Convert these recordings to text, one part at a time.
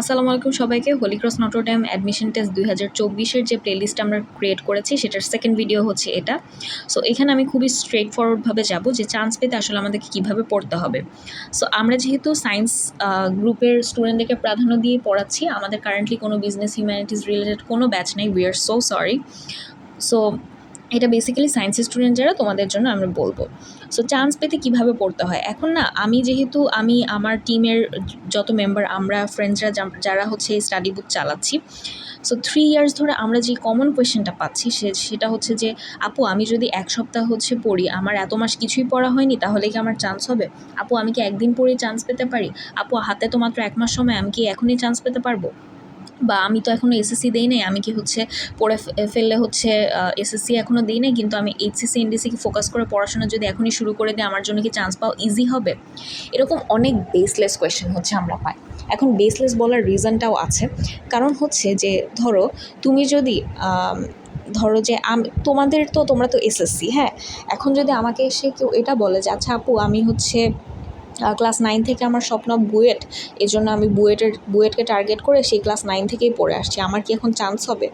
আসসালামু আলাইকুম সবাইকে। Holy Cross Notre Dame admission test দুই হাজার চব্বিশের যে প্লেলিস্ট আমরা ক্রিয়েট করেছি, সেটার সেকেন্ড ভিডিও হচ্ছে এটা। সো এখানে আমি খুবই স্ট্রেট ফরওয়ার্ডভাবে যাব যে চান্স পেতে আসলে আমাদেরকে কীভাবে পড়তে হবে। সো আমরা যেহেতু সায়েন্স গ্রুপের স্টুডেন্টদেরকে প্রাধান্য দিয়ে পড়াচ্ছি, আমাদের কারেন্টলি কোনো বিজনেস হিউম্যানিটিস রিলেটেড কোনো ব্যাচ নেই we are so sorry so এটা বেসিক্যালি সায়েন্সের স্টুডেন্ট যারা, তোমাদের জন্য আমরা বলব। সো চান্স পেতে কীভাবে পড়তে হয়? এখন না, আমি যেহেতু আমি আমার টিমের যত মেম্বার আমরা ফ্রেন্ডসরা যারা হচ্ছে এই স্টাডি বুক চালাচ্ছি সো থ্রি ইয়ার্স ধরে আমরা যে কমন কোয়েশ্চেনটা পাচ্ছি, সে, সেটা হচ্ছে যে, আপু, আমি যদি এক সপ্তাহ হচ্ছে পড়ি, আমার এত মাস কিছুই পড়া হয়নি, তাহলে কি আমার চান্স হবে? আপু, আমি কি একদিন পড়েই চান্স পেতে পারি? আপু, হাতে তো মাত্র এক মাস সময়, আমি কি এখনই চান্স পেতে পারব? বা আমি তো এখনও এসএসসি দিই নাই, আমি কি হচ্ছে পড়ে ফেললে হচ্ছে এসএসসি এখনও দিই নাই, কিন্তু আমি এইচএসসি এনডিসিকে ফোকাস করে পড়াশোনা যদি এখনই শুরু করে দিই, আমার জন্য কি চান্স পাওয়া ইজি হবে? এরকম অনেক বেসলেস কোয়েশ্চেন হচ্ছে আমরা পাই। এখন বেসলেস বলার রিজনটাও আছে। কারণ হচ্ছে যে, ধরো, তুমি যদি ধরো যে, আমি, তোমাদের তো, তোমরা তো এসএসসি হ্যাঁ? এখন যদি আমাকে এসে কেউ এটা বলে যে আচ্ছা আপু, আমি হচ্ছে ক্লাস নাইন থেকে আমার স্বপ্ন বুয়েট, এজন্য জন্য আমি বুয়েটের, বুয়েটকে টার্গেট করে সেই ক্লাস নাইন থেকেই পড়ে আসছি। আমার কি এখন চান্স হবে?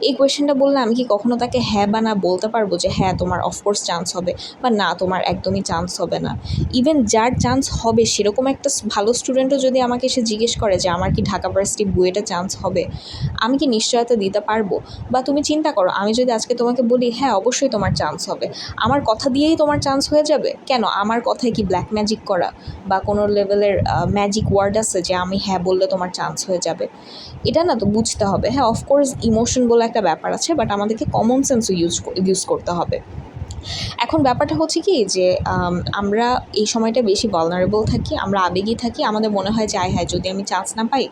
এই কোয়েশ্চেনটা বললে আমি কি কখনো তাকে হ্যাঁ বা না বলতে পারব যে হ্যাঁ তোমার অফকোর্স চান্স হবে বা, না, তোমার একদমই চান্স হবে না ইভেন যার চান্স হবে, সেরকম একটা ভালো স্টুডেন্টও যদি আমাকে এসে জিজ্ঞেস করে যে, আমার কি ঢাকা ভার্সিটি বুয়েটে চান্স হবে? আমি কি নিশ্চয়তা দিতে পারব? বা, তুমি চিন্তা করো, আমি যদি আজকে তোমাকে বলি হ্যাঁ অবশ্যই তোমার চান্স হবে। আমার কথা দিয়েই তোমার চান্স হয়ে যাবে? কেন? আমার কথায় কি ব্ল্যাক ম্যাজিক করা? বা, কোনো লেভেলের ম্যাজিক ওয়ার্ড আছে যে, আমি হ্যাঁ বললে তোমার চান্স হয়ে যাবে? এটা না তো বুঝতে হবে। হ্যাঁ অফকোর্স ইমোশন বলে একটা ব্যাপার আছে বাট আমাদেরকে কমন সেন্সও ইউজ ইউজ করতে হবে। এখন ব্যাপারটা হচ্ছে কি যে আমরা এই সময়টা বেশি ভলনারেবল থাকি, আমরা আবেগী থাকি, আমাদের মনে হয় যে, আয় হ্যাঁ যদি আমি চান্স না পাই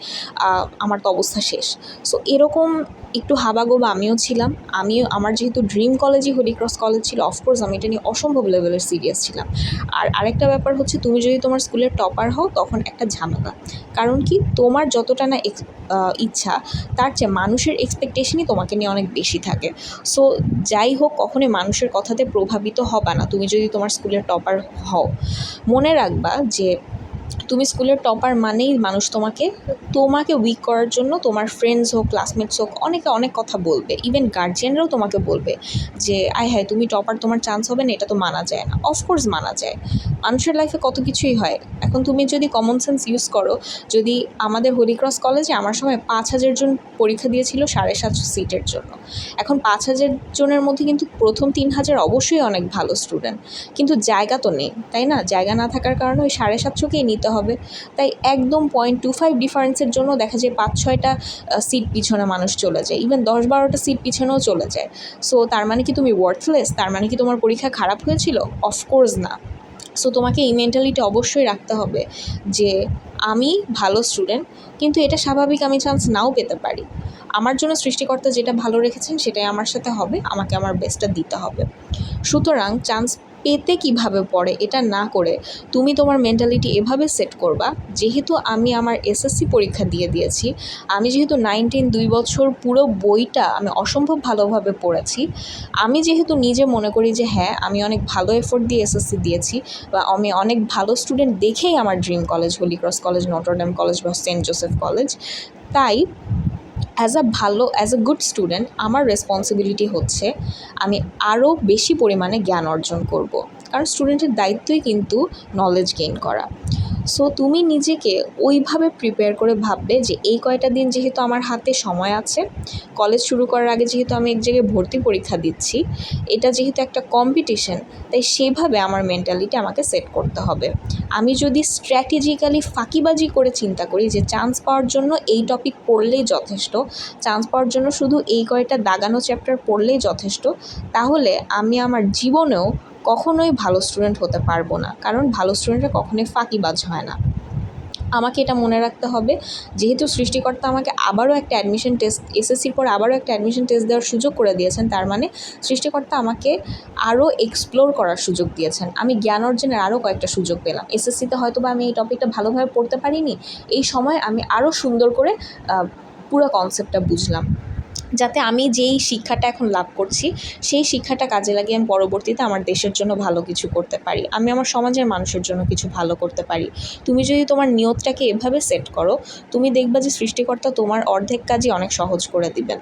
আমার তো অবস্থা শেষ। সো এরকম একটু হাবাগোবা আমিও ছিলাম। আমিও, আমার যেহেতু ড্রিম কলেজই হলিক্রস কলেজ ছিল অফকোর্স আমি এটা নিয়ে অসম্ভব লেভেলের সিরিয়াস ছিলাম। আর আরেকটা ব্যাপার হচ্ছে, তুমি যদি তোমার স্কুলের টপার হও, তখন একটা ঝামেলা। কারণ কি, তোমার যতটা না ইচ্ছা, তার চেয়ে মানুষের এক্সপেকটেশনই তোমাকে নিয়ে অনেক বেশি থাকে। সো যাই হোক, কখনোই মানুষের কথাতে প্রভাবিত হবা না। তুমি যদি তোমার স্কুলের টপার হও। মনে রাখবা যে তুমি স্কুলের টপার মানেই মানুষ তোমাকে। তোমাকে উইক করার জন্য তোমার ফ্রেন্ডস হোক ক্লাসমেটস হোক, অনেকে অনেক কথা বলবে। ইভেন গার্জিয়ানরাও তোমাকে বলবে যে, আয় হায়, তুমি টপার তোমার চান্স হবে না, এটা তো মানা যায় না। অফকোর্স মানা যায়। মানুষের লাইফে কত কিছুই হয়। এখন তুমি যদি কমন সেন্স ইউজ করো, যদি আমাদের হলিক্রস কলেজে আমার সময় পাঁচ হাজার জন পরীক্ষা দিয়েছিল সাড়ে সাতশো সিটের জন্য। এখন পাঁচ হাজার জনের মধ্যে কিন্তু প্রথম তিন হাজার অবশ্যই অনেক ভালো স্টুডেন্ট কিন্তু জায়গা তো নেই, তাই না? জায়গা না থাকার কারণে ওই সাড়ে সাতশোকেই নিতে হবে। তাই একদম পয়েন্ট টু ফাইভ ডিফারেন্সের জন্য দেখা যায় পাঁচ, ছয়টা সিট পিছনে মানুষ চলে যায়। ইভেন দশ, বারোটা সিট পিছনেও চলে যায়। সো তার মানে কি তুমি ওয়ার্থলেস তার মানে কি তোমার পরীক্ষা খারাপ হয়েছিল? অফকোর্স না। সো তোমাকে এই মেন্টালিটি অবশ্যই রাখতে হবে যে, আমি ভালো স্টুডেন্ট কিন্তু এটা স্বাভাবিক আমি চান্স নাও পেতে পারি। আমার জন্য সৃষ্টিকর্তা যেটা ভালো রেখেছেন সেটাই আমার সাথে হবে, আমাকে আমার বেস্টটা দিতে হবে। সুতরাং চান্স পেতে কীভাবে পড়ে এটা না করে তুমি তোমার মেন্টালিটি এভাবে সেট করবা, যেহেতু আমি আমার এসএসসি পরীক্ষা দিয়ে দিয়েছি, আমি যেহেতু নাইনটিন দুই বছর পুরো বইটা আমি অসম্ভব ভালোভাবে পড়েছি, আমি যেহেতু নিজে মনে করি যে হ্যাঁ আমি অনেক ভালো এফোর্ট দিয়ে এসএসসি দিয়েছি বা আমি অনেক ভালো স্টুডেন্ট দেখেই আমার dream college Holy Cross college Notre Dame college বা সেন্ট জোসেফ কলেজ তাই অ্যাজ আ ভালো অ্যাজ আ গুড স্টুডেন্ট আমার রেসপন্সিবিলিটি হচ্ছে আমি আরও বেশি পরিমাণে জ্ঞান অর্জন করব। কারণ স্টুডেন্টের দায়িত্বই কিন্তু নলেজ গেইন করা। সো তুমি নিজেকে ওইভাবে প্রিপেয়ার করে ভাববে যে এই কয়টা দিন যেহেতু আমার হাতে সময় আছে কলেজ শুরু করার আগে যেহেতু আমি এক জায়গায় ভর্তি পরীক্ষা দিচ্ছি, এটা যেহেতু একটা কম্পিটিশন তাই সেভাবে আমার মেন্টালিটি আমাকে সেট করতে হবে। আমি যদি স্ট্র্যাটেজিক্যালি ফাঁকিবাজি করে চিন্তা করি যে চান্স পাওয়ার জন্য এই টপিক পড়লেই যথেষ্ট চান্স পাওয়ার জন্য শুধু এই কয়টা দাগানো চ্যাপ্টার পড়লেই যথেষ্ট, তাহলে আমি আমার জীবনেও কখনোই ভালো স্টুডেন্ট হতে পারব না। কারণ ভালো স্টুডেন্টরা কখনোই ফাঁকিবাজ হয় না। আমাকে এটা মনে রাখতে হবে। যেহেতু সৃষ্টিকর্তা আমাকে আবারও একটা অ্যাডমিশন টেস্ট এসএসসির পর আবারও একটা অ্যাডমিশন টেস্ট দেওয়ার সুযোগ করে দিয়েছেন, তার মানে সৃষ্টিকর্তা আমাকে আরও এক্সপ্লোর করার সুযোগ দিয়েছেন। আমি জ্ঞান অর্জনের আরও কয়েকটা সুযোগ পেলাম। এসএসসিতে হয়তো বা আমি এই টপিকটা ভালোভাবে পড়তে পারিনি। এই সময় আমি আরও সুন্দর করে পুরো কনসেপ্টটা বুঝলাম। যাতে আমি যেই শিক্ষাটা এখন লাভ করছি, সেই শিক্ষাটা কাজে লাগিয়ে আমি পরবর্তীতে আমার দেশের জন্য ভালো কিছু করতে পারি। আমি আমার সমাজের মানুষের জন্য কিছু ভালো করতে পারি। তুমি যদি তোমার নিয়তটাকে এভাবে সেট করো, তুমি দেখবা যে সৃষ্টিকর্তা তোমার অর্ধেক কাজই অনেক সহজ করে দিবেন।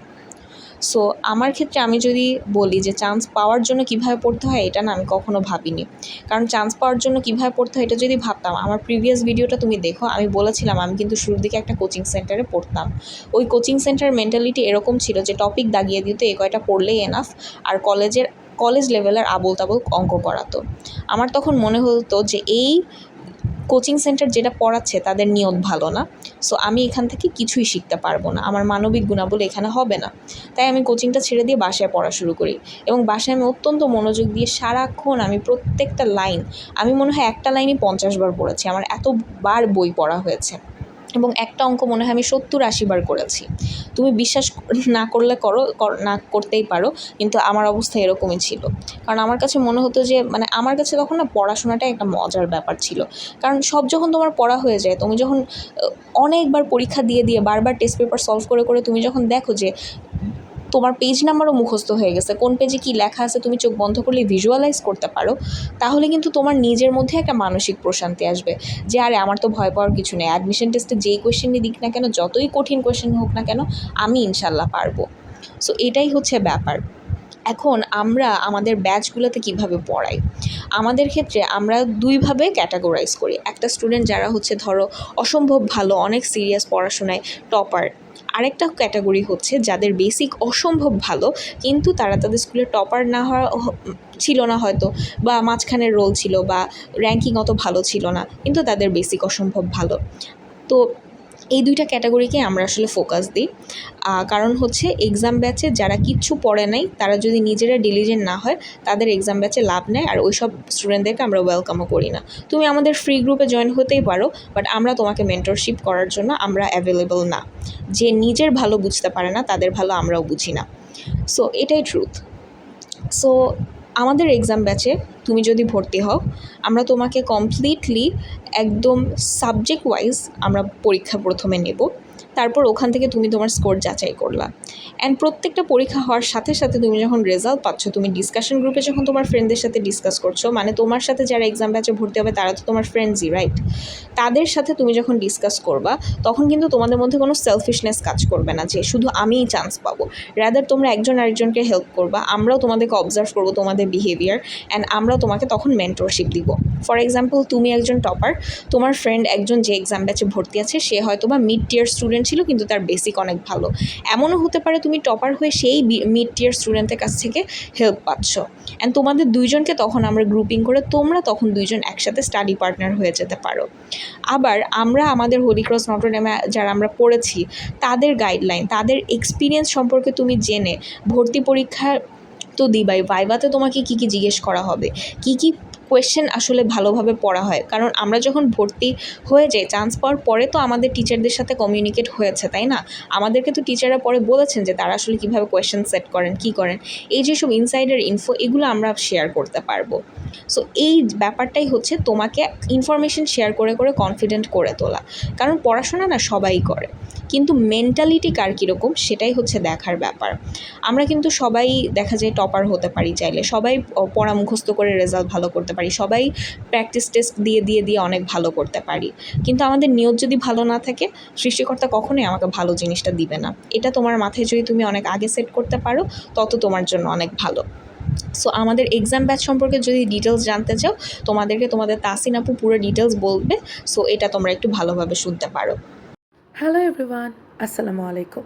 সো আমার ক্ষেত্রে আমি যদি বলি যে চান্স পাওয়ার জন্য কীভাবে পড়তে হয়, এটা না আমি কখনো ভাবিনি। কারণ চান্স পাওয়ার জন্য কীভাবে পড়তে হয়, এটা যদি ভাবতাম, আমার প্রিভিয়াস ভিডিওটা তুমি দেখো, আমি বলেছিলাম, আমি কিন্তু শুরুর দিকে একটা কোচিং সেন্টারে পড়তাম। ওই কোচিং সেন্টার মেন্টালিটি এরকম ছিল যে টপিক দাগিয়ে দিত, এ কয়টা পড়লেই এনাফ আর কলেজের কলেজ লেভেলের আবোল তাবোল অঙ্ক করাতো। আমার তখন মনে হতো যে এই কোচিং সেন্টার যেটা পড়াচ্ছে তাদের নিয়ত ভালো না। সো আমি এখান থেকে কিছুই শিখতে পারব না। আমার মানবিক গুণাবলী এখানে হবে না। তাই আমি কোচিংটা ছেড়ে দিয়ে বাসায় পড়া শুরু করি। এবং বাসায় আমি অত্যন্ত মনোযোগ দিয়ে সারাক্ষণ আমি প্রত্যেকটা লাইন, আমি মনে হয় একটা লাইনই পঞ্চাশ বার পড়েছি। আমার এতবার বই পড়া হয়েছে। এবং একটা অঙ্ক মনে হয় আমি সত্তর আশি বার করেছি। তুমি বিশ্বাস না করলে করো, কর- না করতেই পারো, কিন্তু আমার অবস্থা এরকমই ছিল। কারণ আমার কাছে মনে হতো যে মানে আমার কাছে তখন না পড়াশোনাটাই একটা মজার ব্যাপার ছিল। কারণ সব যখন তোমার পড়া হয়ে যায়, তুমি যখন অনেকবার পরীক্ষা দিয়ে দিয়ে বারবার টেস্ট পেপার সলভ করে করে তুমি যখন দেখো যে তোমার পেজ নাম্বারও মুখস্থ হয়ে গেছে। কোন পেজে কী লেখা আছে তুমি চোখ বন্ধ করলে ভিজুয়ালাইজ করতে পারো। তাহলে কিন্তু তোমার নিজের মধ্যে একটা মানসিক প্রশান্তি আসবে যে, আরে, আমার তো ভয় পাওয়ার কিছু নেই। অ্যাডমিশন টেস্টে যেই কোয়েশ্চেনই দিক না কেন, যতই কঠিন কোয়েশ্চেন হোক না কেন, আমি ইনশাল্লাহ পারব। সো এটাই হচ্ছে ব্যাপার। এখন আমরা আমাদের ব্যাচগুলোতে কীভাবে পড়াই? আমাদের ক্ষেত্রে আমরা দুইভাবে ক্যাটাগরাইজ করি। একটা স্টুডেন্ট যারা হচ্ছে ধরো অসম্ভব ভালো, অনেক সিরিয়াস পড়াশোনায় টপার আরেকটা ক্যাটাগরি হচ্ছে যাদের বেসিক অসম্ভব ভালো, কিন্তু তারা তাদের স্কুলে টপার না হওয়া ছিল না হয়তো, বা মাঝখানের রোল ছিল বা র্যাঙ্কিং অত ভালো ছিল না, কিন্তু তাদের বেসিক অসম্ভব ভালো। তো এই দুইটা ক্যাটাগরিকে আমরা আসলে ফোকাস দিই। কারণ হচ্ছে এক্সাম ব্যাচে যারা কিচ্ছু পড়ে নাই, তারা যদি নিজেরা ডিলিজেন্ট না হয়, তাদের এক্সাম ব্যাচে লাভ নেয় আর ওই সব স্টুডেন্টদেরকে আমরা ওয়েলকামও করি না। তুমি আমাদের ফ্রি গ্রুপে জয়েন হতেই পারো বাট আমরা তোমাকে মেন্টরশিপ করার জন্য আমরা অ্যাভেলেবল না। যে নিজের ভালো বুঝতে পারে না, তাদের ভালো আমরাও বুঝি না। সো এটাই ট্রুথ সো আমাদের এক্সাম ব্যাচে তুমি যদি ভর্তি হও, আমরা তোমাকে কমপ্লিটলি একদম সাবজেক্ট ওয়াইজ আমরা পরীক্ষা প্রথমে নেব। তারপর ওখান থেকে তুমি তোমার স্কোর যাচাই করলা। অ্যান্ড প্রত্যেকটা পরীক্ষা হওয়ার সাথে সাথে তুমি যখন রেজাল্ট পাচ্ছ, তুমি ডিসকাশন গ্রুপে যখন তোমার ফ্রেন্ডদের সাথে ডিসকাস করছ মানে তোমার সাথে যারা এক্সাম ব্যাচে ভর্তি হবে, তারা তো তোমার ফ্রেন্ডসই রাইট তাদের সাথে তুমি যখন ডিসকাস করবা, তখন কিন্তু তোমাদের মধ্যে কোনো সেলফিশনেস কাজ করবে না যে শুধু আমিই চান্স পাবো। রাদার তোমরা একজন আরেকজনকে হেল্প করবা, আমরাও তোমাদেরকে অবজার্ভ করব তোমাদের বিহেভিয়ার অ্যান্ড আমরাও তোমাকে তখন মেন্টরশিপ দিব। ফর এক্সাম্পল তুমি একজন টপার তোমার ফ্রেন্ড একজন যে এক্সাম ব্যাচে ভর্তি আছে, সে হয়তো বা মিড টিয়ার স্টুডেন্ট ছিল, কিন্তু তার বেসিক অনেক ভালো। এমনও হতে পারে তুমি টপার হয়ে সেই মিড টিয়ার স্টুডেন্টের কাছ থেকে হেল্প পাচ্ছ। অ্যান্ড তোমাদের দুইজনকে তখন আমরা গ্রুপিং করে তোমরা তখন দুইজন একসাথে স্টাডি পার্টনার হয়ে যেতে পারো। আবার আমরা আমাদের হোলিক্রস নটরডেমে যারা আমরা পড়েছি, তাদের গাইডলাইন তাদের এক্সপিরিয়েন্স সম্পর্কে তুমি জেনে ভর্তি পরীক্ষা তো দিবাই। ভাইভাতে তোমাকে কী কী জিজ্ঞেস করা হবে? কী কী কোয়েশ্চেন আসলে ভালোভাবে পড়া হয়। কারণ আমরা যখন ভর্তি হয়ে যাই চান্স পাওয়ার পরে তো আমাদের টিচারদের সাথে কমিউনিকেট হয়েছে, তাই না? আমাদেরকে তো টিচাররা পরে বলেছেন যে তারা আসলে কীভাবে কোয়েশ্চেন সেট করেন, কী করেন। এই যেসব ইনসাইডার ইনফো এগুলো আমরা শেয়ার করতে পারব। সো এই ব্যাপারটাই হচ্ছে তোমাকে ইনফরমেশন শেয়ার করে করে কনফিডেন্ট করে তোলা। কারণ পড়াশোনা না সবাই করে। কিন্তু মেন্টালিটি কার কীরকম, সেটাই হচ্ছে দেখার ব্যাপার। আমরা কিন্তু সবাই দেখা যায় টপার হতে পারি চাইলে। সবাই পড়া মুখস্থ করে রেজাল্ট ভালো করতে পারি। সবাই প্র্যাকটিস টেস্ট দিয়ে দিয়ে দিয়ে অনেক ভালো করতে পারি। কিন্তু আমাদের নিয়ত যদি ভালো না থাকে, সৃষ্টিকর্তা কখনোই আমাকে ভালো জিনিসটা দিবে না। এটা তোমার মাথায় যদি তুমি অনেক আগে সেট করতে পারো, তত তোমার জন্য অনেক ভালো। সো আমাদের এক্সাম ব্যাচ সম্পর্কে যদি ডিটেলস জানতে চাও, তোমাদেরকে তোমাদের তাসিন আপু পুরো ডিটেলস বলবে। সো এটা তোমরা একটু ভালোভাবে শুনতে পারো। হ্যালো এভরিওয়ান আসসালামু আলাইকুম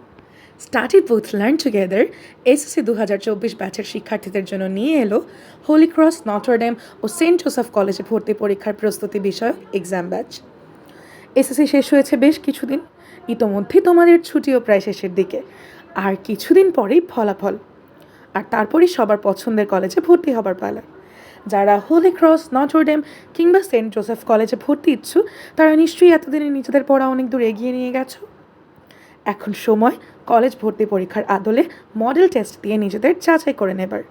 study booth learn together SSC দু হাজার চব্বিশ ব্যাচের শিক্ষার্থীদের জন্য নিয়ে এলো হোলি ক্রস নটরডেম ও সেন্ট জোসেফ কলেজে ভর্তি পরীক্ষার প্রস্তুতি বিষয়ক এক্সাম ব্যাচ এসএসসি শেষ হয়েছে বেশ কিছুদিন। ইতোমধ্যেই তোমাদের ছুটিও প্রায় শেষের দিকে। আর কিছুদিন পরেই ফলাফল। আর তারপরই সবার পছন্দের কলেজে ভর্তি হবার পালা। যারা হোলি ক্রস নটরডেম কিংবা সেন্ট জোসেফ কলেজে ভর্তি ইচ্ছুক, তারা নিশ্চয়ই এতদিনে নিজেদের পড়া অনেক দূর এগিয়ে নিয়ে গেছো। এখন সময় কলেজ ভর্তি পরীক্ষার আদলে মডেল টেস্ট দিয়ে নিজেদের যাচাই করে নেবার।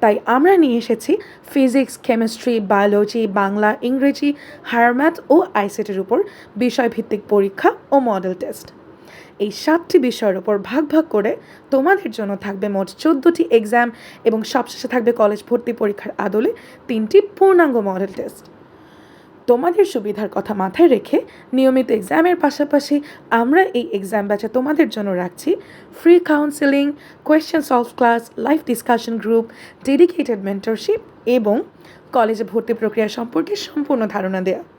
তাই আমরা নিয়ে এসেছি ফিজিক্স কেমিস্ট্রি বায়োলজি বাংলা, ইংরেজি হায়ার ম্যাথ ও আইসিটির উপর বিষয়ভিত্তিক পরীক্ষা ও মডেল টেস্ট এই সাতটি বিষয়ের ওপর ভাগ ভাগ করে তোমাদের জন্য থাকবে মোট চোদ্দোটি এক্সাম এবং সবশেষে থাকবে কলেজ ভর্তি পরীক্ষার আদলে তিনটি পূর্ণাঙ্গ মডেল টেস্ট তোমাদের সুবিধার কথা মাথায় রেখে নিয়মিত এক্সামের পাশাপাশি আমরা এই এক্সাম ব্যাচে তোমাদের জন্য রাখছি free counselling question solve class live discussion group dedicated mentorship এবং কলেজে ভর্তি প্রক্রিয়া সম্পর্কে সম্পূর্ণ ধারণা দেওয়া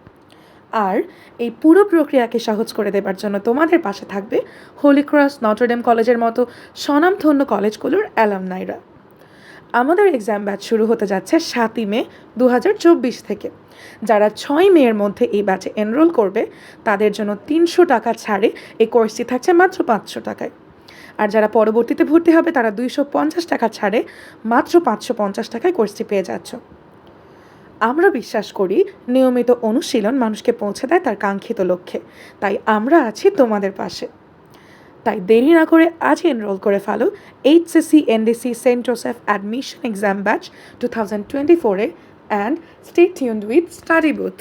আর এই পুরো প্রক্রিয়াকে সহজ করে দেবার জন্য তোমাদের পাশে থাকবে হোলি ক্রস নটরডেম কলেজের মতো স্বনামধন্য কলেজগুলোর অ্যালামনাইরা। আমাদের এক্সাম ব্যাচ শুরু হতে যাচ্ছে সাতই মে দু হাজার চব্বিশ থেকে। যারা ছয় মেয়ের মধ্যে এই ব্যাচে এনরোল করবে, তাদের জন্য তিনশো টাকা ছাড়ে এই কোর্সটি থাকছে মাত্র পাঁচশো টাকায়। আর যারা পরবর্তীতে ভর্তি হবে, তারা দুইশো পঞ্চাশ টাকা ছাড়ে মাত্র পাঁচশো পঞ্চাশ টাকায় কোর্সটি পেয়ে যাচ্ছ। আমরা বিশ্বাস করি নিয়মিত অনুশীলন মানুষকে পৌঁছে দেয় তার কাঙ্ক্ষিত লক্ষ্যে। তাই আমরা আছি তোমাদের পাশে। তাই দেরি না করে আজই এনরোল করে ফেলো HSC NDC Saint Joseph admission exam batch two thousand twenty ফোরে and stay tuned with study booth